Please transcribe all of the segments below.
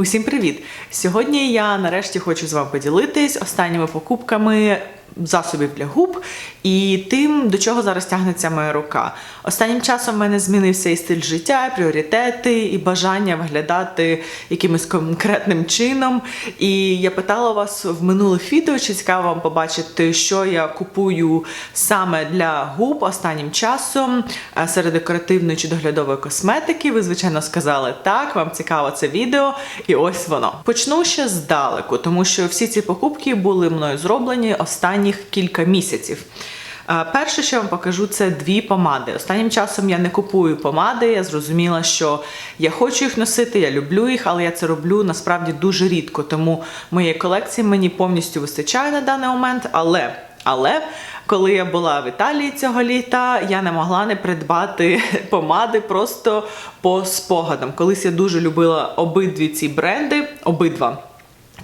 Усім привіт! Сьогодні я нарешті хочу з вами поділитись останніми покупками засобів для губ і тим, до чого зараз тягнеться моя рука. Останнім часом в мене змінився і стиль життя, і пріоритети, і бажання виглядати якимось конкретним чином. І я питала вас в минулих відео, чи цікаво вам побачити, що я купую саме для губ останнім часом е, серед декоративної чи доглядової косметики. Ви, звичайно, сказали так, вам цікаво це відео, і ось воно. Почну ще здалеку, тому що всі ці покупки були мною зроблені останніх кілька місяців. Е, Перше, що я вам покажу, це дві помади. Останнім часом я не купую помади. Я зрозуміла, що я хочу їх носити, я люблю їх, але я це роблю насправді дуже рідко. Тому моєї колекції мені повністю вистачає на даний момент. Але, але коли я була в Італії цього літа, я не могла не придбати помади просто по спогадам. Колись я дуже любила обидві ці бренди, обидва.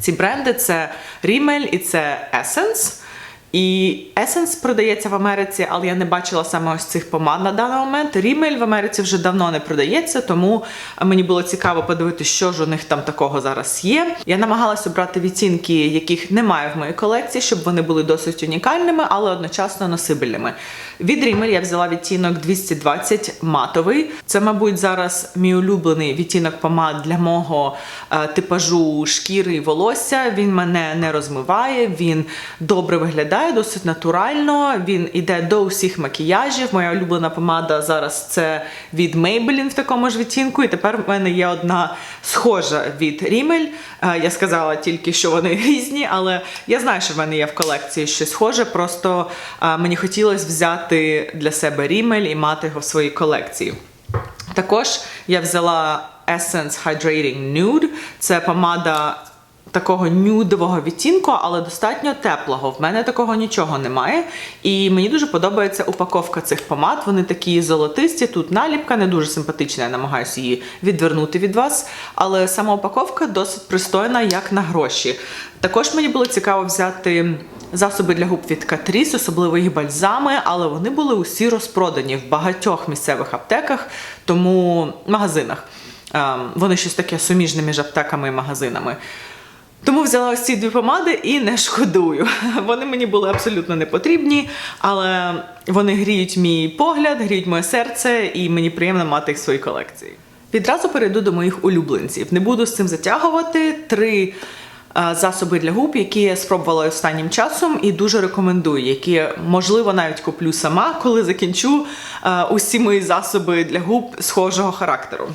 Ці бренди це Rimmel і це Essence. І Essence продається в Америці, але я не бачила саме ось цих помад на даний момент. Рімель в Америці вже давно не продається, тому мені було цікаво подивитися, що ж у них там такого зараз є. Я намагалася обрати відцінки, яких немає в моїй колекції, щоб вони були досить унікальними, але одночасно носибельними. Від Rimmel я взяла відтінок 220 матовий. Це, мабуть, зараз мій улюблений відтінок помад для мого е, типажу шкіри і волосся. Він мене не розмиває, він добре виглядає, досить натурально. Він іде до усіх макіяжів. Моя улюблена помада зараз це від Maybelline в такому ж відтінку. І тепер в мене є одна схожа від Rimmel. Е, Я сказала тільки, що вони різні, але я знаю, що в мене є в колекції щось схоже. Просто е, мені хотілося взяти для себе рімель і мати його в своїй колекції. Також я взяла Essence Hydrating Nude. Це помада такого нюдового відтінку, але достатньо теплого. В мене такого нічого немає. І мені дуже подобається упаковка цих помад. Вони такі золотисті. Тут наліпка не дуже симпатична. Я намагаюся її відвернути від вас. Але сама упаковка досить пристойна, як на гроші. Також мені було цікаво взяти засоби для губ від Catrice, особливо їх бальзами, але вони були усі розпродані в багатьох місцевих аптеках, тому магазинах. Ем, Вони щось таке суміжне між аптеками і магазинами. Тому взяла ось ці дві помади і не шкодую. Вони мені були абсолютно не потрібні, але вони гріють мій погляд, гріють моє серце, і мені приємно мати їх в своїй колекції. Відразу перейду до моїх улюбленців. Не буду з цим затягувати. Три засоби для губ, які я спробувала останнім часом і дуже рекомендую, які можливо навіть куплю сама, коли закінчу е, усі мої засоби для губ схожого характеру.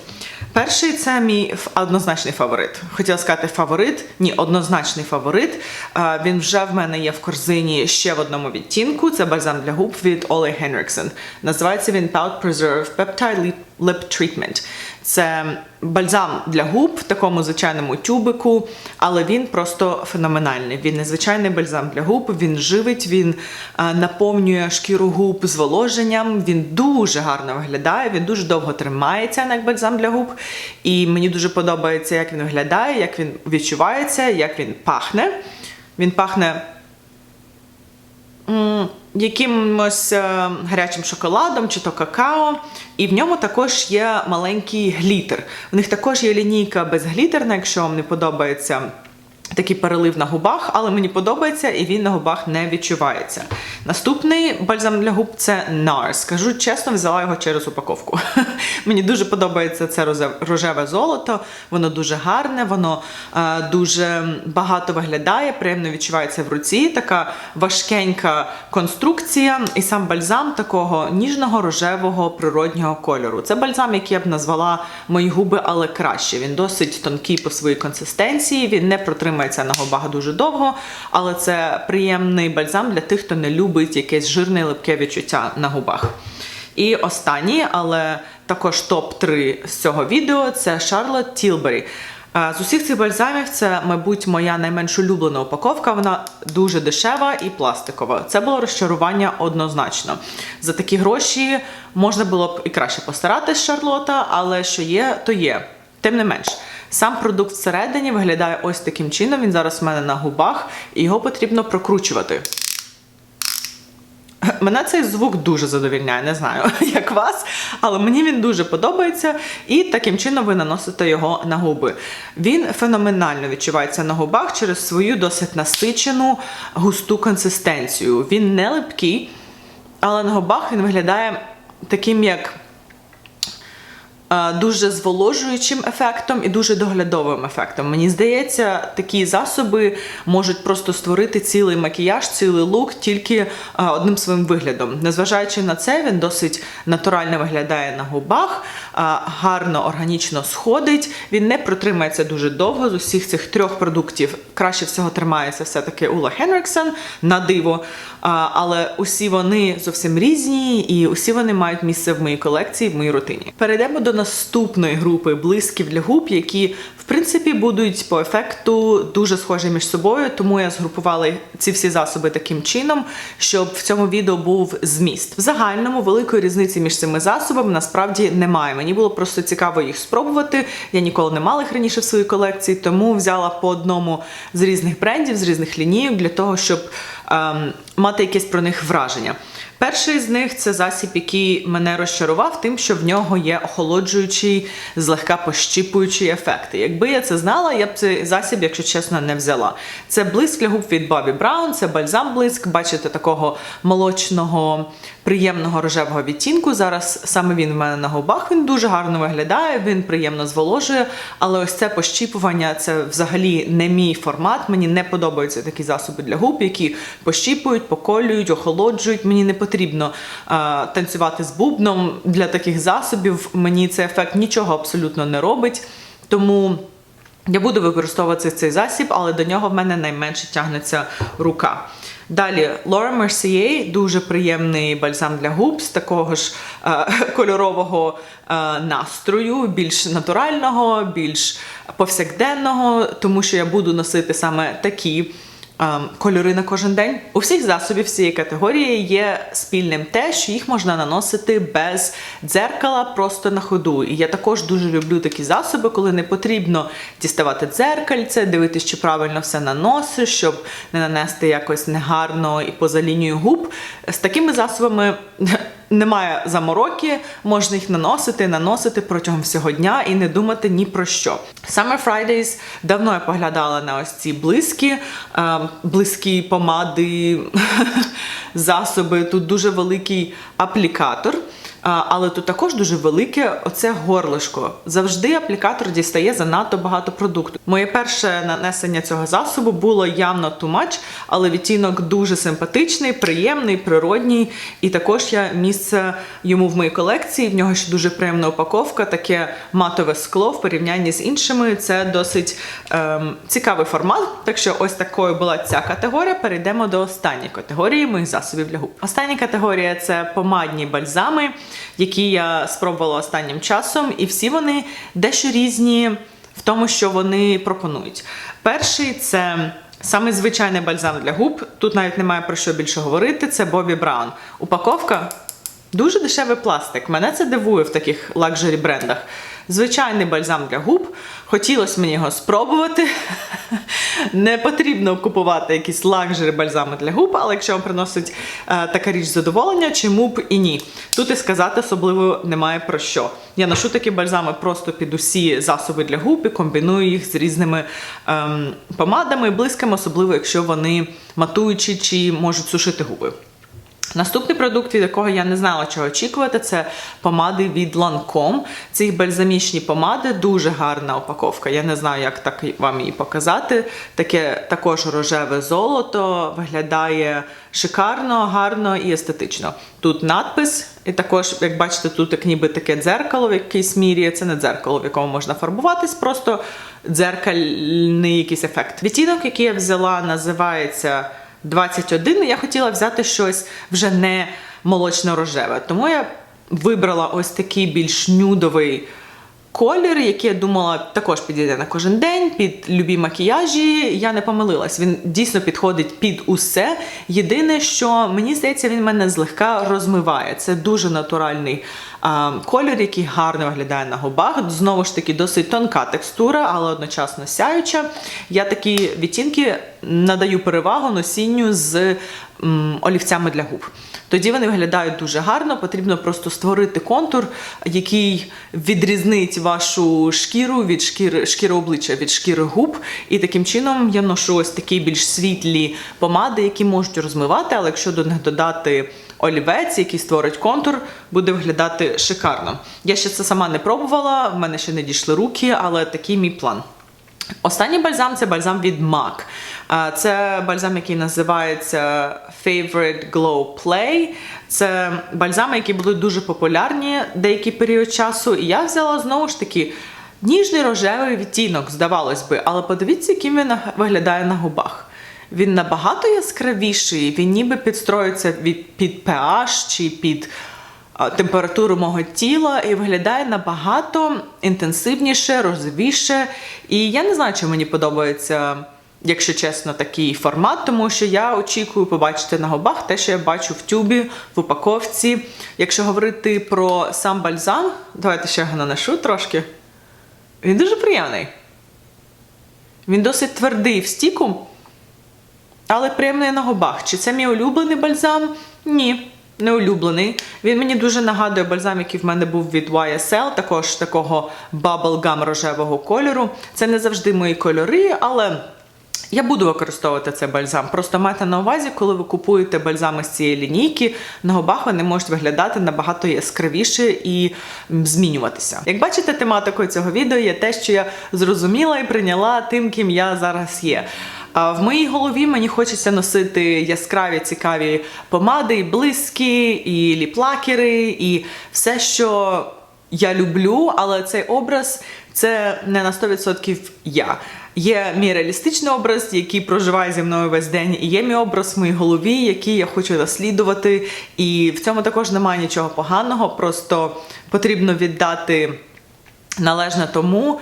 Перший це мій однозначний фаворит. Хотіла сказати фаворит, ні, однозначний фаворит. Е, Він вже в мене є в корзині ще в одному відтінку. Це бальзам для губ від Оле Henriksen. Називається він Pout Preserve Peptide Lip- Lip Treatment. Це бальзам для губ в такому звичайному тюбику, але він просто феноменальний. Він незвичайний бальзам для губ, він живить, він е, наповнює шкіру губ зволоженням. Він дуже гарно виглядає, він дуже довго тримається як бальзам для губ. І мені дуже подобається, як він виглядає, як він відчувається, як він пахне. Він пахне якимось е, гарячим шоколадом чи то какао. І в ньому також є маленький глітер. В них також є лінійка безглітерна, якщо вам не подобається. Такий перелив на губах, але мені подобається і він на губах не відчувається. Наступний бальзам для губ це NARS. Скажу чесно, взяла його через упаковку. мені дуже подобається це рожеве золото, воно дуже гарне, воно е, дуже багато виглядає, приємно відчувається в руці. Така важкенька конструкція, і сам бальзам такого ніжного рожевого природнього кольору. Це бальзам, який я б назвала мої губи, але краще. Він досить тонкий по своїй консистенції, він не протримається на губах дуже довго, але це приємний бальзам для тих, хто не любить якесь жирне липке відчуття на губах. І останній, але також топ-3 з цього відео це Charlotte Tilbury. Е, З усіх цих бальзамів це, мабуть, моя найменш улюблена упаковка. Вона дуже дешева і пластикова. Це було розчарування однозначно. За такі гроші можна було б і краще постаратись Шарлота, але що є, то є. Тим не менш, сам продукт всередині виглядає ось таким чином. Він зараз в мене на губах, і його потрібно прокручувати. Мене цей звук дуже задовільняє, не знаю, як вас, але мені він дуже подобається, і таким чином ви наносите його на губи. Він феноменально відчувається на губах через свою досить насичену густу консистенцію. Він не липкий, але на губах він виглядає таким, як дуже зволожуючим ефектом і дуже доглядовим ефектом. Мені здається, такі засоби можуть просто створити цілий макіяж, цілий лук тільки е, одним своїм виглядом. Незважаючи на це, він досить натурально виглядає на губах, е, гарно органічно сходить. Він не протримається дуже довго з усіх цих трьох продуктів. Краще всього тримається все-таки Ула Хенріксен на диво. Але усі вони зовсім різні, і усі вони мають місце в моїй колекції, в моїй рутині. Перейдемо до наступної групи блисків для губ, які в принципі будуть по ефекту дуже схожі між собою. Тому я згрупувала ці всі засоби таким чином, щоб в цьому відео був зміст. В загальному великої різниці між цими засобами насправді немає. Мені було просто цікаво їх спробувати. Я ніколи не мала їх раніше в своїй колекції, тому взяла по одному з різних брендів, з різних лінійок для того, щоб ем, мати якесь про них враження. Перший з них це засіб, який мене розчарував, тим, що в нього є охолоджуючий, злегка пощіпуючий ефект. Якби я це знала, я б цей засіб, якщо чесно, не взяла. Це блиск для губ від Bobbi Brown, це бальзам блиск. Бачите, такого молочного, приємного рожевого відтінку. Зараз саме він в мене на губах. Він дуже гарно виглядає, він приємно зволожує. Але ось це пощіпування це взагалі не мій формат. Мені не подобаються такі засоби для губ, які пощіпують, поколюють, охолоджують. Мені не потрібно а, танцювати з бубном для таких засобів. Мені цей ефект нічого абсолютно не робить. Тому. Я буду використовувати цей засіб, але до нього в мене найменше тягнеться рука. Далі Laura Mercier, дуже приємний бальзам для губ з такого ж е, кольорового е, настрою, більш натурального, більш повсякденного, тому що я буду носити саме такі. Кольори на кожен день у всіх засобів цієї категорії є спільним те, що їх можна наносити без дзеркала, просто на ходу. І я також дуже люблю такі засоби, коли не потрібно діставати дзеркальце, дивитися, чи правильно все наносиш, щоб не нанести якось негарно і поза лінією губ. З такими засобами немає замороки, можна їх наносити, наносити протягом всього дня і не думати ні про що. Summer Fridays давно я поглядала на ось ці близькі, е, близькі помади, засоби. Тут дуже великий аплікатор. Але тут також дуже велике оце горлишко. Завжди аплікатор дістає занадто багато продукту. Моє перше нанесення цього засобу було явно much, але відтінок дуже симпатичний, приємний, природній. І також я місце йому в моїй колекції. В нього ще дуже приємна упаковка, таке матове скло в порівнянні з іншими. Це досить ем, цікавий формат. Так що ось такою була ця категорія. Перейдемо до останньої категорії моїх засобів для губ. Остання категорія це помадні бальзами які я спробувала останнім часом, і всі вони дещо різні в тому, що вони пропонують. Перший це. Саме звичайний бальзам для губ. Тут навіть немає про що більше говорити. Це Бобі Браун. Упаковка дуже дешевий пластик. Мене це дивує в таких лакжері брендах. Звичайний бальзам для губ. Хотілося мені його спробувати. Не потрібно купувати якісь лакжери бальзами для губ, але якщо вам приносить е, така річ задоволення, чому б і ні. Тут і сказати особливо немає про що. Я ношу такі бальзами просто під усі засоби для губ і комбіную їх з різними ем, помадами і блисками, особливо якщо вони матуючі чи можуть сушити губи. Наступний продукт, від якого я не знала, чого очікувати, це помади від Lancome. Ці бальзамічні помади, дуже гарна упаковка. Я не знаю, як так вам її показати. Таке також рожеве золото, виглядає шикарно, гарно і естетично. Тут надпис, і також, як бачите, тут як ніби таке дзеркало в якійсь мірі. Це не дзеркало, в якому можна фарбуватись, просто дзеркальний якийсь ефект. Відтінок, який я взяла, називається. 21, я хотіла взяти щось вже не молочно-рожеве. Тому я вибрала ось такий більш нюдовий колір, який я думала також підійде на кожен день, під любі макіяжі. Я не помилилась. Він дійсно підходить під усе. Єдине, що мені здається, він мене злегка розмиває. Це дуже натуральний а, колір, який гарно виглядає на губах. Знову ж таки, досить тонка текстура, але одночасно сяюча. Я такі відтінки надаю перевагу носінню з м, олівцями для губ. Тоді вони виглядають дуже гарно. Потрібно просто створити контур, який відрізнить вашу шкіру від шкіри, шкіри обличчя від шкіри губ. І таким чином я ношу ось такі більш світлі помади, які можуть розмивати, але якщо до них додати олівець, який створить контур, буде виглядати шикарно. Я ще це сама не пробувала, в мене ще не дійшли руки, але такий мій план. Останній бальзам це бальзам від MAC. Це бальзам, який називається Favorite Glow Play. Це бальзами, які були дуже популярні деякий період часу. І я взяла знову ж таки ніжний рожевий відтінок, здавалось би, але подивіться, яким він виглядає на губах. Він набагато яскравіший, він ніби підстроюється від, під pH чи під температуру мого тіла і виглядає набагато інтенсивніше, розовіше. І я не знаю, чи мені подобається, якщо чесно, такий формат, тому що я очікую побачити на губах те, що я бачу в тюбі, в упаковці. Якщо говорити про сам бальзам, давайте ще його наношу трошки. Він дуже приємний. Він досить твердий в стіку, але приємний на губах. Чи це мій улюблений бальзам? Ні, не улюблений. Він мені дуже нагадує бальзам, який в мене був від YSL, також такого bubblegum рожевого кольору. Це не завжди мої кольори, але. Я буду використовувати цей бальзам. Просто майте на увазі, коли ви купуєте бальзами з цієї лінійки, на губах вони можуть виглядати набагато яскравіше і змінюватися. Як бачите, тематикою цього відео є те, що я зрозуміла і прийняла тим, ким я зараз є. В моїй голові мені хочеться носити яскраві цікаві помади, і блиски, і ліплакери, і все, що я люблю, але цей образ це не на 100% я. Є мій реалістичний образ, який проживає зі мною весь день, і є мій образ в моїй голові, який я хочу наслідувати. І в цьому також немає нічого поганого, просто потрібно віддати належне тому.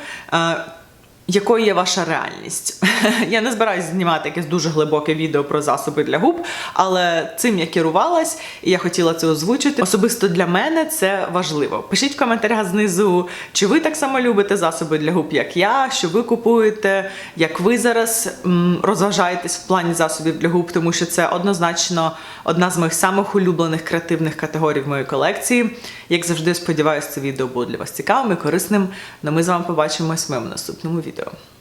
Якою є ваша реальність? Я не збираюся знімати якесь дуже глибоке відео про засоби для губ, але цим я керувалась, і я хотіла це озвучити. Особисто для мене це важливо. Пишіть в коментарях знизу, чи ви так само любите засоби для губ, як я, що ви купуєте, як ви зараз розважаєтесь в плані засобів для губ, тому що це однозначно одна з моїх самих улюблених креативних категорій в моїй колекції. Як завжди, сподіваюся, це відео було для вас цікавим і корисним. Ну ми з вами побачимось в моєму наступному відео. então.